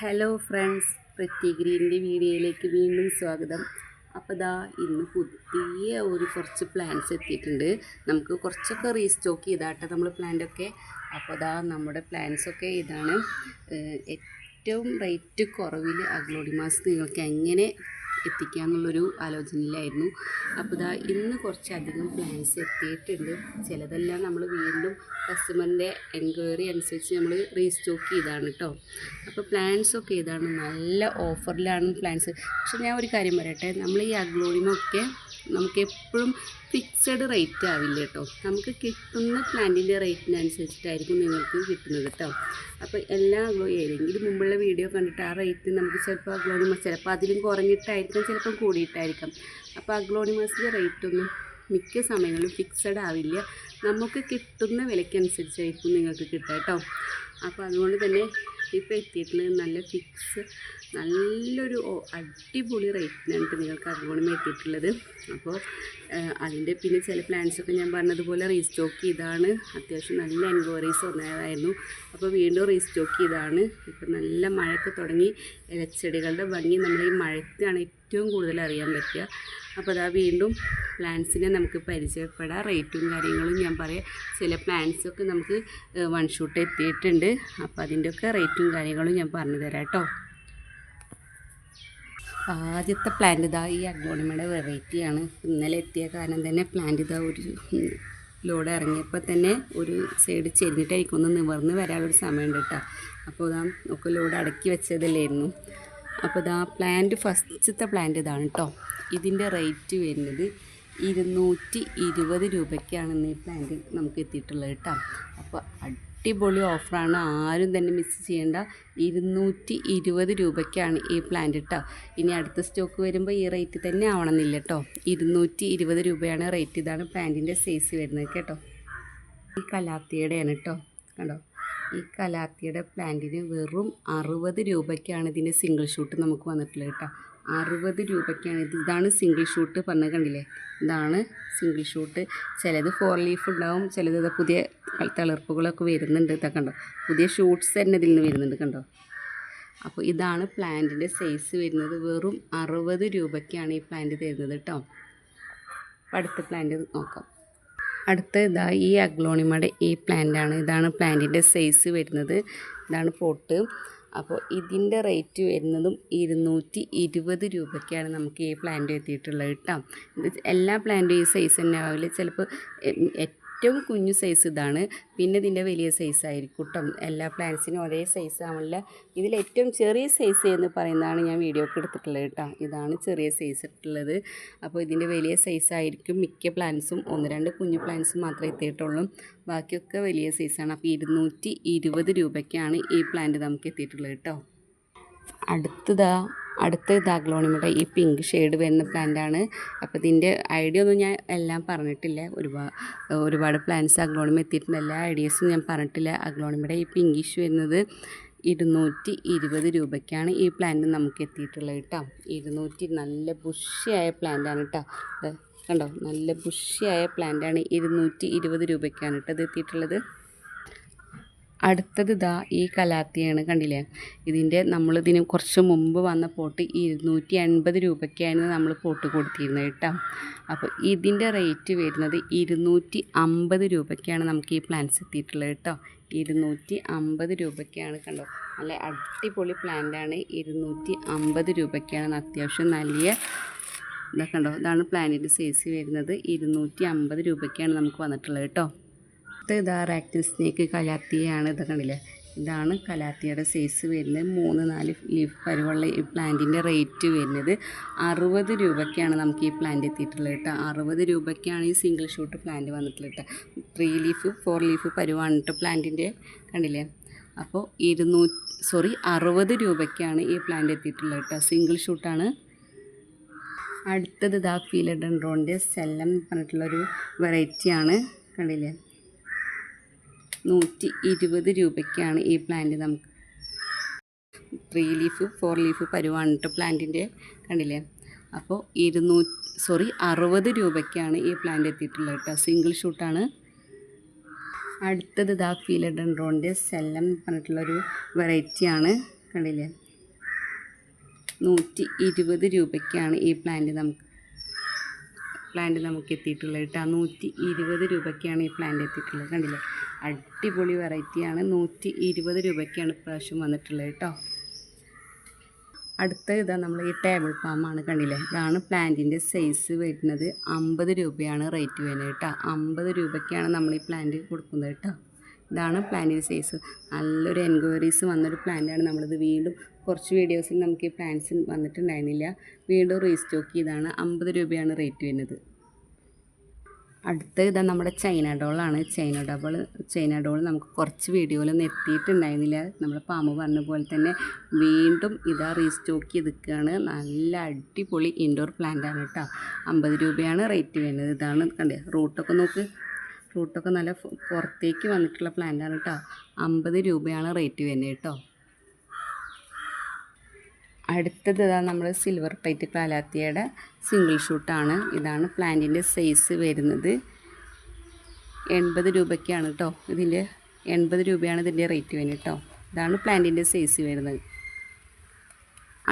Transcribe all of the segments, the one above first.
Hello friends pretty ഗ്രീനിന്റെ വീഡിയോയിലേക്ക് വീണ്ടും സ്വാഗതം. അപ്പോൾ ദാ ഇന്ന് പുതിയ ഒരു കുറച്ച് പ്ലാന്റ്സ് എത്തിയിട്ടുണ്ട്. നമുക്ക് കുറച്ചൊക്കെ റീസ്റ്റോക്ക് ചെയ്താട്ടെ നമ്മൾ പ്ലാന്റൊക്കെ അപ്പോൾ ദാ നമ്മുടെ പ്ലാന്റ്സൊക്കെ ഇതാണ്. ഏറ്റവും റേറ്റ് കുറവിൽ അഗ്ലോഡിമാസ് നിങ്ങൾക്ക് എങ്ങനെ എത്തിക്കാമെന്നുള്ളൊരു ആലോചനയിലായിരുന്നു. അപ്പോൾ ഇതാ ഇന്ന് കുറച്ചധികം പ്ലാൻസ് എത്തിയിട്ടുണ്ട്. ചിലതെല്ലാം നമ്മൾ വീണ്ടും കസ്റ്റമറിന്റെ എൻക്വയറി അനുസരിച്ച് നമ്മൾ റീസ്റ്റോക്ക് ചെയ്താണ് കേട്ടോ അപ്പോൾ പ്ലാൻസ് ഒക്കെ ഇതാണ് നല്ല ഓഫറിലാണ് പ്ലാൻസ് പക്ഷെ ഞാൻ ഒരു കാര്യം പറയട്ടെ? നമ്മൾ ഈ അഗ്ലോഡിമൊക്കെ നമുക്ക് എപ്പോഴും ഫിക്സഡ് റേറ്റ് ആവില്ല കേട്ടോ. നമുക്ക് കിട്ടുന്ന പ്ലാന്റിന്റെ റേറ്റിനനുസരിച്ചിട്ടായിരിക്കും നിങ്ങൾക്ക് കിട്ടുന്നത് കേട്ടോ. അപ്പോൾ എല്ലാ ഗ്ലോ ഏതെങ്കിലും മുമ്പുള്ള വീഡിയോ കണ്ടിട്ട് ആ റേറ്റ് നമുക്ക് ചിലപ്പോൾ അഗ്ലോണിമസ് ചിലപ്പോൾ അതിലും കുറഞ്ഞിട്ടായിരിക്കും ചിലപ്പം കൂടിയിട്ടായിരിക്കും. അപ്പോൾ അഗ്ലോണിമസിന്റെ റേറ്റൊന്നും മിക്ക സമയങ്ങളിലും ഫിക്സഡ് ആവില്ല. നമുക്ക് കിട്ടുന്ന വിലയ്ക്കനുസരിച്ചായിരിക്കും നിങ്ങൾക്ക് കിട്ടുക കേട്ടോ. അപ്പോൾ അതുകൊണ്ട് തന്നെ ഇപ്പോൾ എത്തിയിട്ടുള്ളത് നല്ല ഫിക്സ് നല്ലൊരു അടിപൊളി റേറ്റിനാണ് നിങ്ങൾക്ക് അതുപോലെ എത്തിയിട്ടുള്ളത്. അപ്പോൾ അതിന്റെ പിന്നെ ചില പ്ലാൻസൊക്കെ ഞാൻ പറഞ്ഞതുപോലെ റീസ്റ്റോക്ക് ചെയ്താണ്. അത്യാവശ്യം നല്ല എൻക്വയറീസ് വന്നതായിരുന്നു. അപ്പോൾ വീണ്ടും റീസ്റ്റോക്ക് ചെയ്താണ്. ഇപ്പോൾ നല്ല മഴയൊക്കെ തുടങ്ങി. ഇലച്ചെടികളുടെ ഭംഗി നമ്മൾ ഈ മഴത്താണ് ഏറ്റവും കൂടുതൽ അറിയാൻ പറ്റുക. അപ്പോൾ അതാ വീണ്ടും പ്ലാന്റ്സിനെ നമുക്ക് പരിചയപ്പെടാം. റേറ്റും കാര്യങ്ങളും ഞാൻ പറയാം. ചില പ്ലാന്റ്സൊക്കെ നമുക്ക് വൺ ഷൂട്ട് എത്തിയിട്ടുണ്ട്. അപ്പോൾ അതിന്റെയൊക്കെ റേറ്റും കാര്യങ്ങളും ഞാൻ പറഞ്ഞു തരാം കേട്ടോ. ആദ്യത്തെ പ്ലാന്റ് ഇതാ ഈ അഗ്ലോണിമയുടെ വെറൈറ്റിയാണ് ഇന്നലെ എത്തിയ കാരണം തന്നെ പ്ലാന്റ് ഇതാ ഒരു ലോഡ് ഇറങ്ങിയപ്പോൾ തന്നെ ഒരു സൈഡ് ചെരിഞ്ഞിട്ടായിരിക്കും ഒന്ന് നിവർന്ന് വരാനുള്ളൊരു സമയമുണ്ട് കേട്ടോ. അപ്പോൾ ഇതാ ഒക്കെ ലോഡ് അടക്കി വെച്ചതല്ലായിരുന്നു അപ്പോൾ ഇതാ പ്ലാന്റ് ഫസ്റ്റത്തെ പ്ലാന്റ് ഇതാണ് കേട്ടോ ഇതിന്റെ റേറ്റ് വരുന്നത് ഇരുന്നൂറ്റി ഇരുപത് രൂപയ്ക്കാണ് ഈ പ്ലാന്റ് നമുക്ക് എത്തിയിട്ടുള്ളത് കേട്ടോ അപ്പോൾ അടിപൊളി ഓഫറാണ് ആരും തന്നെ മിസ് ചെയ്യേണ്ട. ഇരുന്നൂറ്റി ഇരുപത് രൂപയ്ക്കാണ് ഈ പ്ലാന്റ് കേട്ടോ ഇനി അടുത്ത സ്റ്റോക്ക് വരുമ്പോൾ ഈ റേറ്റ് തന്നെ ആവണമെന്നില്ല കേട്ടോ ഇരുന്നൂറ്റി ഇരുപത് രൂപയാണ് റേറ്റ് ഇതാണ് പ്ലാന്റിന്റെ സൈസ് വരുന്നത് കേട്ടോ. ഈ കലാത്തിയുടെയാണ് കേട്ടോ കണ്ടോ? ഈ കലാത്തിയുടെ പ്ലാന്റിന് വെറും അറുപത് രൂപയ്ക്കാണ് ഇതിന്റെ സിംഗിൾ ഷൂട്ട് നമുക്ക് വന്നിട്ടുള്ളത് കേട്ടോ. അറുപത് രൂപയ്ക്കാണ് ഇത്. ഇതാണ് സിംഗിൾ ഷൂട്ട് പറഞ്ഞ കണ്ടില്ലേ? ഇതാണ് സിംഗിൾ ഷൂട്ട് ചിലത് ഫോർ ലീഫ് ഉണ്ടാവും ചിലത് പുതിയ തളിർപ്പുകളൊക്കെ വരുന്നുണ്ട് ഇതൊക്കെ കണ്ടോ? പുതിയ ഷൂട്ട്സ് തന്നെ ഇതിൽ നിന്ന് വരുന്നുണ്ട് കണ്ടോ? അപ്പോൾ ഇതാണ് പ്ലാന്റിന്റെ സൈസ് വരുന്നത്. വെറും അറുപത് രൂപയ്ക്കാണ് ഈ പ്ലാന്റ് തരുന്നത് കേട്ടോ. അടുത്ത പ്ലാന്റ് നോക്കാം. അടുത്ത ഇതാ ഈ അഗ്ലോണിമയുടെ ഈ പ്ലാന്റാണ്. ഇതാണ് പ്ലാന്റിന്റെ സൈസ് വരുന്നത്. ഇതാണ് പോട്ട്. അപ്പോൾ ഇതിന്റെ റേറ്റ് വരുന്നതും ഇരുന്നൂറ്റി ഇരുപത് രൂപയ്ക്കാണ് നമുക്ക് ഈ പ്ലാന്റ് എത്തിയിട്ടുള്ളത് കേട്ടോ. എല്ലാ പ്ലാന്റും ഈ സൈസ് തന്നെ ആവില്ല. ചിലപ്പോൾ ഏറ്റവും കുഞ്ഞു സൈസ് ഇതാണ്. പിന്നെ ഇതിന്റെ വലിയ സൈസ് ആയിരിക്കും എല്ലാ പ്ലാന്റ്സിനും ഒരേ സൈസ് ഇതിലേറ്റവും ചെറിയ സൈസ് എന്ന് പറയുന്നതാണ് ഞാൻ വീഡിയോക്ക് എടുത്തിട്ടുള്ളത് കേട്ടോ ഇതാണ് ചെറിയ സൈസ് ഇട്ടുള്ളത് അപ്പോൾ ഇതിന്റെ വലിയ സൈസ് ആയിരിക്കും മിക്ക പ്ലാന്റ്സും ഒന്ന് രണ്ട് കുഞ്ഞു പ്ലാന്റ്സും മാത്രമേ എത്തിയിട്ടുള്ളൂ. ബാക്കിയൊക്കെ വലിയ സൈസാണ് അപ്പോൾ ഇരുന്നൂറ്റി ഇരുപത് രൂപയ്ക്കാണ് ഈ പ്ലാന്റ് നമുക്ക് എത്തിയിട്ടുള്ളത് കേട്ടോ അടുത്തതാ അടുത്ത ഇതാഗ്ലോണിമയുടെ ഈ പിങ്ക് ഷെയ്ഡ് വരുന്ന പ്ലാന്റാണ്. അപ്പോൾ ഇതിന്റെ ഐഡിയ ഒന്നും ഞാൻ എല്ലാം പറഞ്ഞിട്ടില്ല. ഒരുപാട് ഒരുപാട് പ്ലാന്റ്സ് അഗ്ലോണിമ എത്തിയിട്ടുണ്ട്. എല്ലാ ഐഡിയസും ഞാൻ പറഞ്ഞിട്ടില്ല. അഗ്ലോണിമയുടെ ഈ പിങ്കിഷ് വരുന്നത് ഇരുന്നൂറ്റി ഇരുപത് രൂപയ്ക്കാണ് ഈ പ്ലാന്റ് നമുക്ക് എത്തിയിട്ടുള്ളത് കേട്ടോ ഇരുന്നൂറ്റി നല്ല ബുഷിയായ പ്ലാന്റാണ് കേട്ടോ ഇത് കണ്ടോ? നല്ല ബുഷിയായ പ്ലാന്റാണ്. ഇരുന്നൂറ്റി ഇരുപത് രൂപയ്ക്കാണ് കേട്ടോ ഇത് എത്തിയിട്ടുള്ളത്. അടുത്തത് ഇതാ ഈ കലാത്തിയാണ് കണ്ടില്ലേ? ഇതിന്റെ നമ്മളിതിന് കുറച്ച് മുമ്പ് വന്ന പോട്ട് ഇരുന്നൂറ്റി എൺപത് രൂപയ്ക്കായിരുന്നു നമ്മൾ പോട്ട് കൊടുത്തിരുന്നത് കേട്ടോ. അപ്പോൾ ഇതിന്റെ റേറ്റ് വരുന്നത് ഇരുന്നൂറ്റി അമ്പത് രൂപയ്ക്കാണ് നമുക്ക് ഈ പ്ലാന്റ്സ് എത്തിയിട്ടുള്ളത് കേട്ടോ. ഇരുന്നൂറ്റി അമ്പത് രൂപയ്ക്കാണ് കണ്ടോ? നല്ല അടിപൊളി പ്ലാന്റാണ്. ഇരുന്നൂറ്റി അമ്പത് രൂപയ്ക്കാണ് അത്യാവശ്യം നല്ല ഇതൊക്കെ കണ്ടോ? ഇതാണ് പ്ലാനിന്റെ സൈസ് വരുന്നത്. ഇരുന്നൂറ്റി അമ്പത് രൂപയ്ക്കാണ് നമുക്ക് വന്നിട്ടുള്ളത് കേട്ടോ. അടുത്ത ഇതാ റാക്റ്റിൻ സ്നേക്ക് കലാത്തിയാണ് ഇത് കണ്ടില്ലേ? ഇതാണ് കലാത്തിയുടെ സൈസ് വരുന്നത്. മൂന്ന് നാല് ലീഫ് പരുവുള്ള ഈ പ്ലാന്റിന്റെ റേറ്റ് വരുന്നത്. അറുപത് രൂപയ്ക്കാണ് നമുക്ക് ഈ പ്ലാന്റ് എത്തിയിട്ടുള്ളത് കേട്ടോ. അറുപത് രൂപയ്ക്കാണ് ഈ സിംഗിൾ ഷൂട്ട് പ്ലാന്റ് വന്നിട്ടുള്ളത് കേട്ടോ. ത്രീ ലീഫ് ഫോർ ലീഫ് പരുവാണ് കേട്ടോ പ്ലാന്റിന്റെ കണ്ടില്ലേ? അപ്പോൾ ഇരുന്നൂറ്റി സോറി അറുപത് രൂപയ്ക്കാണ് ഈ പ്ലാന്റ് എത്തിയിട്ടുള്ളത് കേട്ടോ. സിംഗിൾ ഷൂട്ടാണ് അടുത്തത് ഇതാ ഫീലഡൻഡ്രോണിന്റെ സെല്ലം പറഞ്ഞിട്ടുള്ളൊരു വെറൈറ്റിയാണ് കണ്ടില്ലേ? നൂറ്റി ഇരുപത് രൂപയ്ക്കാണ് ഈ പ്ലാന്റ് നമുക്ക്. ത്രീ ലീഫ് ഫോർ ലീഫ് പരുവാണ് കേട്ടോ പ്ലാന്റിന്റെ കണ്ടില്ലേ? അപ്പോൾ ഇരുന്നൂ സോറി അറുപത് രൂപയ്ക്കാണ് ഈ പ്ലാന്റ് എത്തിയിട്ടുള്ളത് കേട്ടോ സിംഗിൾ ഷൂട്ടാണ് അടുത്തത് ഇതാ ഫീലഡൻഡ്രോണിന്റെ സെല്ലം പറഞ്ഞിട്ടുള്ളൊരു വെറൈറ്റിയാണ് കണ്ടില്ലേ? നൂറ്റി ഇരുപത് രൂപയ്ക്കാണ് ഈ പ്ലാന്റ് നമുക്ക് പ്ലാന്റ് നമുക്ക് എത്തിയിട്ടുള്ളത് കേട്ടോ നൂറ്റി ഇരുപത് രൂപയ്ക്കാണ് ഈ പ്ലാന്റ് എത്തിയിട്ടുള്ളത് കണ്ടില്ലേ? അടിപൊളി വെറൈറ്റിയാണ്. നൂറ്റി ഇരുപത് രൂപയ്ക്കാണ് ഇപ്രാവശ്യം വന്നിട്ടുള്ളത് കേട്ടോ. അടുത്ത ഇതാ നമ്മൾ ഈ ടേബിൾ പാമാണ് കണ്ടില്ലേ? ഇതാണ് പ്ലാന്റിന്റെ സൈസ് വരുന്നത് അമ്പത് രൂപയാണ് റേറ്റ് വരുന്നത് കേട്ടോ. അമ്പത് രൂപയ്ക്കാണ് നമ്മൾ ഈ പ്ലാന്റ് കൊടുക്കുന്നത് കേട്ടോ. ഇതാണ് പ്ലാന്റിന്റെ സൈസ് നല്ലൊരു എൻക്വയറീസ് വന്നൊരു പ്ലാന്റാണ് നമ്മളിത്. വീണ്ടും കുറച്ച് വീഡിയോസിൽ നമുക്ക് ഈ പ്ലാന്റ്സ് വന്നിട്ടുണ്ടായിരുന്നില്ല. വീണ്ടും റീസ്റ്റോക്ക് ചെയ്താണ്. അമ്പത് രൂപയാണ് റേറ്റ് വരുന്നത്. അടുത്ത ഇതാ നമ്മുടെ ചൈന ഡോളാണ്. ചൈന ഡബിൾ ചൈന ഡോൾ നമുക്ക് കുറച്ച് വീഡിയോയിലൊന്നും എത്തിയിട്ടുണ്ടായിരുന്നില്ല നമ്മുടെ പാമ്പ് പറഞ്ഞ പോലെ തന്നെ വീണ്ടും ഇതാ റീസ്റ്റോക്ക് ചെയ്തിരിക്കുകയാണ്. നല്ല അടിപൊളി ഇൻഡോർ പ്ലാന്റ് ആണ് കേട്ടോ. അമ്പത് രൂപയാണ് റേറ്റ് വരുന്നത്. ഇതാണ് കണ്ടേ റൂട്ടൊക്കെ നോക്ക്. റൂട്ടൊക്കെ നല്ല പുറത്തേക്ക് വന്നിട്ടുള്ള പ്ലാന്റ് ആണ് കേട്ടോ. അമ്പത് രൂപയാണ് റേറ്റ് വരുന്നത് കേട്ടോ. അടുത്തത് ഇതാ നമ്മൾ സിൽവർ പ്ലേറ്റ് കാലാത്തിയുടെ സിംഗിൾ ഷൂട്ടാണ് ഇതാണ് പ്ലാന്റിന്റെ സൈസ് വരുന്നത്. എൺപത് രൂപയ്ക്കാണ് കേട്ടോ ഇതിന്റെ എൺപത് രൂപയാണ് ഇതിന്റെ റേറ്റ് വരുന്നത് കേട്ടോ ഇതാണ് പ്ലാന്റിന്റെ സൈസ് വരുന്നത്.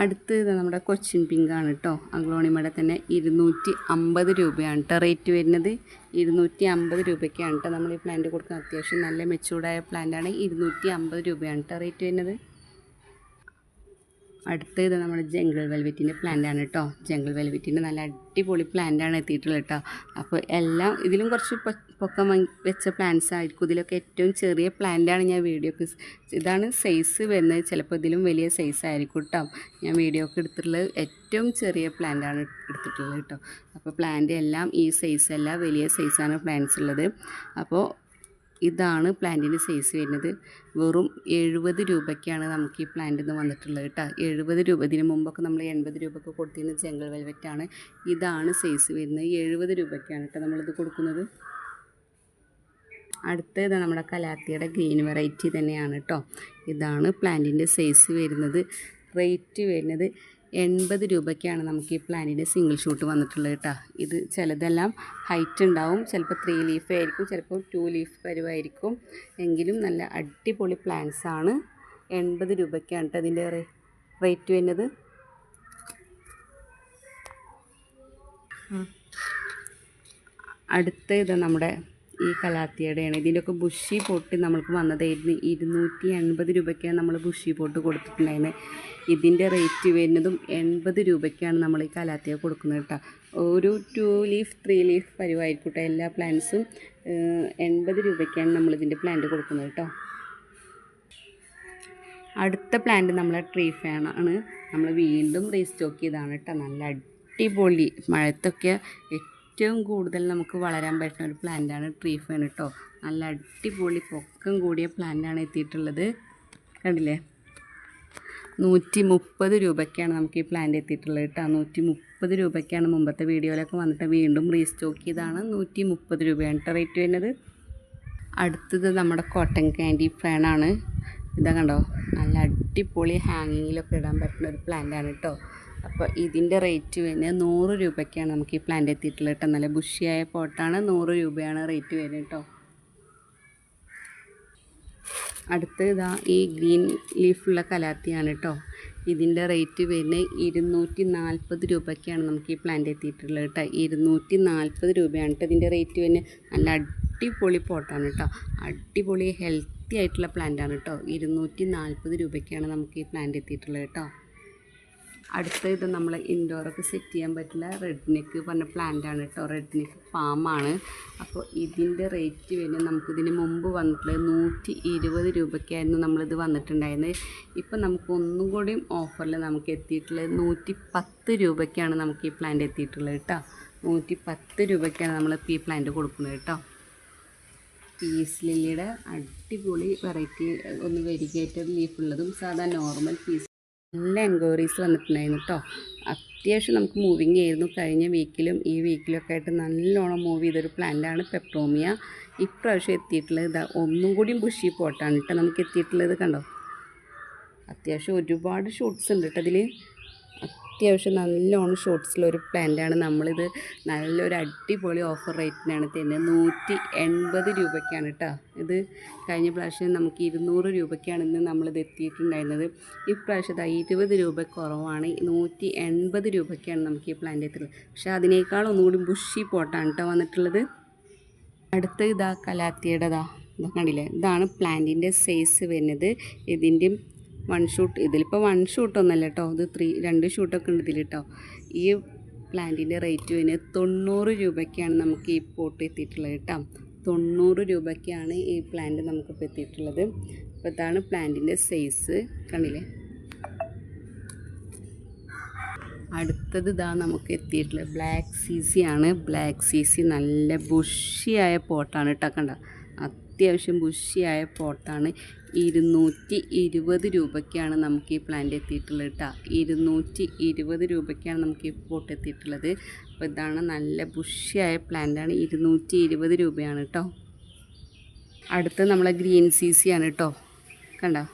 അടുത്ത് നമ്മുടെ കൊച്ചിൻ പിങ്കാണ് കേട്ടോ അഗ്ലോണിമയുടെ തന്നെ ഇരുന്നൂറ്റി അമ്പത് രൂപയാണ് കേട്ടോ റേറ്റ് വരുന്നത്. ഇരുന്നൂറ്റി അമ്പത് രൂപയ്ക്കാണ് കേട്ടോ നമ്മൾ ഈ പ്ലാന്റ് കൊടുക്കുന്നത്. അത്യാവശ്യം നല്ല മെച്ചൂർഡായ പ്ലാന്റാണ് ഇരുന്നൂറ്റി അമ്പത് രൂപയാണ് കേട്ടോ റേറ്റ് വരുന്നത്. അടുത്ത ഇത് നമ്മുടെ ജംഗിൾ വെൽവെറ്റിന്റെ പ്ലാന്റാണ് കേട്ടോ. ജംഗിൾ വെൽവെറ്റിന്റെ നല്ല അടിപൊളി പ്ലാന്റാണ് എത്തിയിട്ടുള്ളത് കേട്ടോ. അപ്പോൾ എല്ലാം ഇതിലും കുറച്ച് പൊക്കം വെച്ച പ്ലാന്റ്സ് ആയിരിക്കും. ഇതിലൊക്കെ ഏറ്റവും ചെറിയ പ്ലാന്റാണ് ഞാൻ വീഡിയോ ഇതാണ് സൈസ് വരുന്നത്. ചിലപ്പോൾ ഇതിലും വലിയ സൈസ് ആയിരിക്കും കേട്ടോ. ഞാൻ വീഡിയോ ഒക്കെ എടുത്തിട്ടുള്ളത് ഏറ്റവും ചെറിയ പ്ലാന്റാണ് എടുത്തിട്ടുള്ളത് കേട്ടോ. അപ്പോൾ പ്ലാന്റ് എല്ലാം ഈ സൈസ് അല്ല വലിയ സൈസാണ് പ്ലാന്റ്സ് ഉള്ളത്. അപ്പോൾ ഇതാണ് പ്ലാന്റിന്റെ സൈസ് വരുന്നത്. വെറും എഴുപത് രൂപയ്ക്കാണ് നമുക്ക് ഈ പ്ലാന്റ് നിന്ന് വന്നിട്ടുള്ളത് കേട്ടോ. എഴുപത് രൂപ ഇതിന് മുമ്പൊക്കെ നമ്മൾ എൺപത് രൂപയ്ക്ക് കൊടുത്തിരുന്ന ജംഗിൾ വെൽവെറ്റാണ് ഇതാണ് സൈസ് വരുന്നത്. എഴുപത് രൂപയ്ക്കാണ് കേട്ടോ നമ്മളിത് കൊടുക്കുന്നത്. അടുത്തത് നമ്മുടെ കലാത്തിയുടെ ഗ്രീൻ വെറൈറ്റി തന്നെയാണ് കേട്ടോ. ഇതാണ് പ്ലാന്റിന്റെ സൈസ് വരുന്നത്. റേറ്റ് വരുന്നത് എൺപത് രൂപയ്ക്കാണ് നമുക്ക് ഈ പ്ലാനിന്റെ സിംഗിൾ ഷൂട്ട് വന്നിട്ടുള്ളത് കേട്ടോ. ഇത് ചിലതെല്ലാം ഹൈറ്റ് ഉണ്ടാവും ചിലപ്പോൾ ത്രീ ലീഫ് ആയിരിക്കും ചിലപ്പോൾ ടു ലീഫ് വരുമായിരിക്കും എങ്കിലും നല്ല അടിപൊളി പ്ലാന്റ്സ് ആണ്. എൺപത് രൂപയ്ക്കാണ് കേട്ടോ അതിന്റെ റേറ്റ് വരുന്നത്. അടുത്ത ഇത് നമ്മുടെ ഈ കലാത്തിയുടെയാണ്. ഇതിന്റെയൊക്കെ ബുഷി പൊട്ട് നമ്മൾക്ക് വന്നതായിരുന്നു ഇരുന്നൂറ്റി എൺപത് രൂപയ്ക്കാണ് നമ്മൾ ബുഷി പൊട്ട് കൊടുത്തിട്ടുണ്ടായിരുന്നത് ഇതിന്റെ റേറ്റ് വരുന്നതും എൺപത് രൂപയ്ക്കാണ് നമ്മൾ ഈ കലാത്തിയ കൊടുക്കുന്നത് കേട്ടോ. ഒരു ടു ലീഫ് ത്രീ ലീഫ് പരിവായിരിക്കും കേട്ടോ എല്ലാ പ്ലാന്റ്സും. എൺപത് രൂപയ്ക്കാണ് നമ്മളിതിന്റെ പ്ലാന്റ് കൊടുക്കുന്നത് കേട്ടോ. അടുത്ത പ്ലാന്റ് നമ്മളെ ട്രീ ഫാൻ ആണ്. നമ്മൾ വീണ്ടും റീസ്റ്റോക്ക് ചെയ്താണ് കേട്ടോ. നല്ല അടിപൊളി. മഴത്തൊക്കെ ഏറ്റവും കൂടുതൽ നമുക്ക് വളരാൻ പറ്റുന്ന ഒരു പ്ലാന്റാണ് ട്രീ ഫാൻ കേട്ടോ നല്ല അടിപൊളി പൊക്കം കൂടിയ പ്ലാന്റാണ് എത്തിയിട്ടുള്ളത്. കണ്ടില്ലേ? നൂറ്റി മുപ്പത് രൂപയ്ക്കാണ് നമുക്ക് ഈ പ്ലാന്റ് എത്തിയിട്ടുള്ളത് കേട്ടോ നൂറ്റി മുപ്പത് രൂപയ്ക്കാണ് മുമ്പത്തെ വീഡിയോയിലൊക്കെ വന്നിട്ട് വീണ്ടും റീസ്റ്റോക്ക് ചെയ്താണ് നൂറ്റി മുപ്പത് രൂപയാണ് കേട്ടോ റേറ്റ് വരുന്നത്. അടുത്തത് നമ്മുടെ കോട്ടൺ ക്യാൻഡി ഫാനാണ് ഇതാ കണ്ടോ? നല്ല അടിപൊളി ഹാങ്ങിങ്ങിലൊക്കെ ഇടാൻ പറ്റുന്ന ഒരു പ്ലാന്റാണ് കേട്ടോ അപ്പോൾ ഇതിന്റെ റേറ്റ് വരുന്നത് നൂറ് രൂപയ്ക്കാണ് നമുക്ക് ഈ പ്ലാന്റ് എത്തിയിട്ടുള്ളത് കേട്ടോ. നല്ല ബുഷിയായ പോട്ടാണ്. നൂറ് രൂപയാണ് റേറ്റ് വരുന്നത് കേട്ടോ. അടുത്ത ഇതാ ഈ ഗ്രീൻ ലീഫുള്ള കലാത്തിയാണ് കേട്ടോ. ഇതിന്റെ റേറ്റ് വരുന്നത് ഇരുന്നൂറ്റി നാൽപ്പത് രൂപയ്ക്കാണ് നമുക്ക് ഈ പ്ലാന്റ് എത്തിയിട്ടുള്ളത് കേട്ടോ. ഇരുന്നൂറ്റി നാൽപ്പത് രൂപയാണ് കേട്ടോ ഇതിന്റെ റേറ്റ് വരുന്നത്. നല്ല അടിപൊളി പോട്ടാണ് കേട്ടോ. അടിപൊളി ഹെൽത്തി ആയിട്ടുള്ള പ്ലാന്റാണ് കേട്ടോ. ഇരുന്നൂറ്റി നാൽപ്പത് രൂപയ്ക്കാണ് നമുക്ക് ഈ പ്ലാന്റ് എത്തിയിട്ടുള്ളത് കേട്ടോ. അടുത്ത ഇത് നമ്മൾ ഇൻഡോറൊക്കെ സെറ്റ് ചെയ്യാൻ പറ്റില്ല. റെഡ് നെക്ക് പറഞ്ഞ പ്ലാന്റ് ആണ് കേട്ടോ റെഡ് നെക്ക് ഫാമാണ് അപ്പോൾ ഇതിന്റെ റേറ്റ് വരുന്നത് നമുക്കിതിന് മുമ്പ് വന്നിട്ടുള്ളത് നൂറ്റി ഇരുപത് രൂപയ്ക്കായിരുന്നു നമ്മളിത് വന്നിട്ടുണ്ടായിരുന്നത്. ഇപ്പം നമുക്ക് ഒന്നും കൂടിയും ഓഫറിൽ നമുക്ക് എത്തിയിട്ടുള്ളത് നൂറ്റി പത്ത് രൂപയ്ക്കാണ് നമുക്ക് ഈ പ്ലാന്റ് എത്തിയിട്ടുള്ളത് കേട്ടോ നൂറ്റി പത്ത് രൂപയ്ക്കാണ് നമ്മളിപ്പോൾ ഈ പ്ലാന്റ് കൊടുക്കുന്നത് കേട്ടോ പീസ് ലില്ലിയുടെ അടിപൊളി വെറൈറ്റി ഒന്ന് വെരിഗേറ്റഡ് ലീഫ് ഉള്ളതും സാധാ നോർമൽ പീസ് നല്ല എൻക്വയറീസ് വന്നിട്ടുണ്ടായിരുന്നു കേട്ടോ അത്യാവശ്യം നമുക്ക് മൂവിങ് ആയിരുന്നു. കഴിഞ്ഞ വീക്കിലും ഈ വീക്കിലൊക്കെ ആയിട്ട് നല്ലോണം മൂവ് ചെയ്തൊരു പ്ലാന്റാണ് പെപ്രോമിയ ഇപ്രാവശ്യം എത്തിയിട്ടുള്ളത് ഇതാ ഒന്നും കൂടിയും ബുഷി പോട്ടാണ് കേട്ടോ നമുക്ക് എത്തിയിട്ടുള്ളത് കണ്ടോ? അത്യാവശ്യം ഒരുപാട് ഷൂട്ട്സ് ഉണ്ട് കേട്ടോ അതിൽ അത്യാവശ്യം നല്ലോണം ഷോർട്സിലൊരു പ്ലാന്റാണ്. നമ്മളിത് നല്ലൊരു അടിപൊളി ഓഫർ റേറ്റിനാണ് തരുന്നത്. നൂറ്റി എൺപത് രൂപയ്ക്കാണ് കേട്ടോ ഇത് കഴിഞ്ഞ പ്രാവശ്യം നമുക്ക് ഇരുന്നൂറ് രൂപയ്ക്കാണ് ഇന്ന് നമ്മളിത് എത്തിയിട്ടുണ്ടായിരുന്നത്. ഇപ്രാവശ്യം ദാ ഇരുപത് രൂപ കുറവാണ്. നൂറ്റി എൺപത് രൂപയ്ക്കാണ് നമുക്ക് ഈ പ്ലാന്റ് എത്തുന്നത് പക്ഷേ അതിനേക്കാൾ ഒന്നുകൂടി ബുഷി പോട്ടാണ് കേട്ടോ വന്നിട്ടുള്ളത്. അടുത്ത ഇതാ കലാത്തിയുടേതാ കണ്ടില്ലേ? ഇതാണ് പ്ലാന്റിന്റെ സൈസ് വരുന്നത്. ഇതിന്റെ വൺ ഷൂട്ട് ഇതിലിപ്പോൾ വൺ ഷൂട്ടൊന്നല്ല കേട്ടോ ഇത് ത്രീ രണ്ട് ഷൂട്ടൊക്കെ ഉണ്ട് ഇതിൽ കേട്ടോ ഈ പ്ലാന്റിന്റെ റേറ്റ് വരുന്നത് തൊണ്ണൂറ് രൂപയ്ക്കാണ് നമുക്ക് ഈ പോട്ട് എത്തിയിട്ടുള്ളത് കേട്ടോ തൊണ്ണൂറ് രൂപയ്ക്കാണ് ഈ പ്ലാന്റ് നമുക്കിപ്പോൾ എത്തിയിട്ടുള്ളത്. അപ്പോൾ ഇതാണ് പ്ലാന്റിന്റെ സൈസ് കണ്ടില്ലേ? അടുത്തത് ഇതാ നമുക്ക് എത്തിയിട്ടുള്ളത്. ബ്ലാക്ക് സി സി ആണ്. ബ്ലാക്ക് സി സി നല്ല ബുഷിയായ പോട്ടാണ് കേട്ടോ കണ്ട. അത്യാവശ്യം ബുഷിയായ പോട്ടാണ്. ഇരുന്നൂറ്റി ഇരുപത് രൂപയ്ക്കാണ് നമുക്ക് ഈ പ്ലാന്റ് എത്തിയിട്ടുള്ളത് കേട്ടോ ഇരുന്നൂറ്റി ഇരുപത് രൂപയ്ക്കാണ് നമുക്ക് ഈ പോട്ട് എത്തിയിട്ടുള്ളത്. അപ്പോൾ ഇതാണ് നല്ല ബുഷിയായ പ്ലാന്റാണ്. ഇരുന്നൂറ്റി ഇരുപത് രൂപയാണ് കേട്ടോ അടുത്ത് നമ്മളെ ഗ്രീൻ സി സി ആണ് കേട്ടോ കണ്ടോ?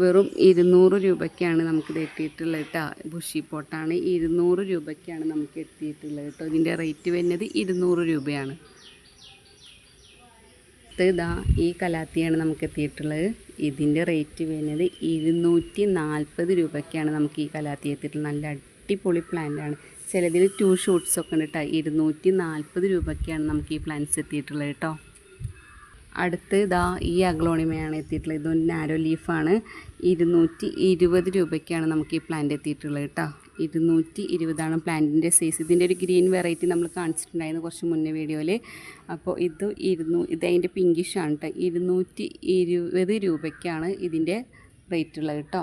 വെറും ഇരുന്നൂറ് രൂപയ്ക്കാണ് നമുക്കിത് എത്തിയിട്ടുള്ളത് കേട്ടോ ബുഷി പോട്ടാണ്. ഇരുന്നൂറ് രൂപയ്ക്കാണ് നമുക്ക് എത്തിയിട്ടുള്ളത് കേട്ടോ ഇതിന്റെ റേറ്റ് വരുന്നത് ഇരുന്നൂറ് രൂപയാണ്. ഇത് ഇതാ ഈ കലാത്തിയാണ് നമുക്ക് എത്തിയിട്ടുള്ളത്. ഇതിന്റെ റേറ്റ് വരുന്നത് ഇരുന്നൂറ്റി നാൽപ്പത് രൂപയ്ക്കാണ് നമുക്ക് ഈ കലാത്തി എത്തിയിട്ടുള്ളത്. നല്ല അടിപൊളി പ്ലാന്റാണ് ചിലതിൽ ടു ഷൂട്ട്സ് ഒക്കെ ഉണ്ട് കേട്ടോ ഇരുന്നൂറ്റി നാൽപ്പത് രൂപയ്ക്കാണ് നമുക്ക് ഈ പ്ലാന്റ്സ് എത്തിയിട്ടുള്ളത് കേട്ടോ അടുത്ത് ഇതാ ഈ അഗ്ലോണിമയാണ് എത്തിയിട്ടുള്ളത്. ഇതൊരു നാരോ ലീഫാണ് ഇരുന്നൂറ്റി ഇരുപത് രൂപയ്ക്കാണ് നമുക്ക് ഈ പ്ലാന്റ് എത്തിയിട്ടുള്ളത് കേട്ടോ ഇരുന്നൂറ്റി ഇരുപതാണ് പ്ലാന്റിന്റെ സൈസ്. ഇതിന്റെ ഒരു ഗ്രീൻ വെറൈറ്റി നമ്മൾ കാണിച്ചിട്ടുണ്ടായിരുന്നു കുറച്ച് മുന്നേ വീഡിയോയിൽ അപ്പോൾ ഇത് ഇരുന്നൂ ഇത് അതിന്റെ പിങ്കിഷാണ് കേട്ടോ ഇരുന്നൂറ്റി ഇരുപത് രൂപയ്ക്കാണ് ഇതിന്റെ റേറ്റ് ഉള്ളത് കേട്ടോ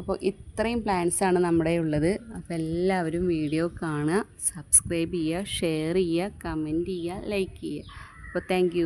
അപ്പോൾ ഇത്രയും പ്ലാന്റ്സ് ആണ് നമ്മുടെ ഉള്ളത്. അപ്പോൾ എല്ലാവരും വീഡിയോ കാണുക സബ്സ്ക്രൈബ് ചെയ്യുക ഷെയർ ചെയ്യുക കമന്റ് ചെയ്യുക ലൈക്ക് ചെയ്യുക. അപ്പോൾ താങ്ക്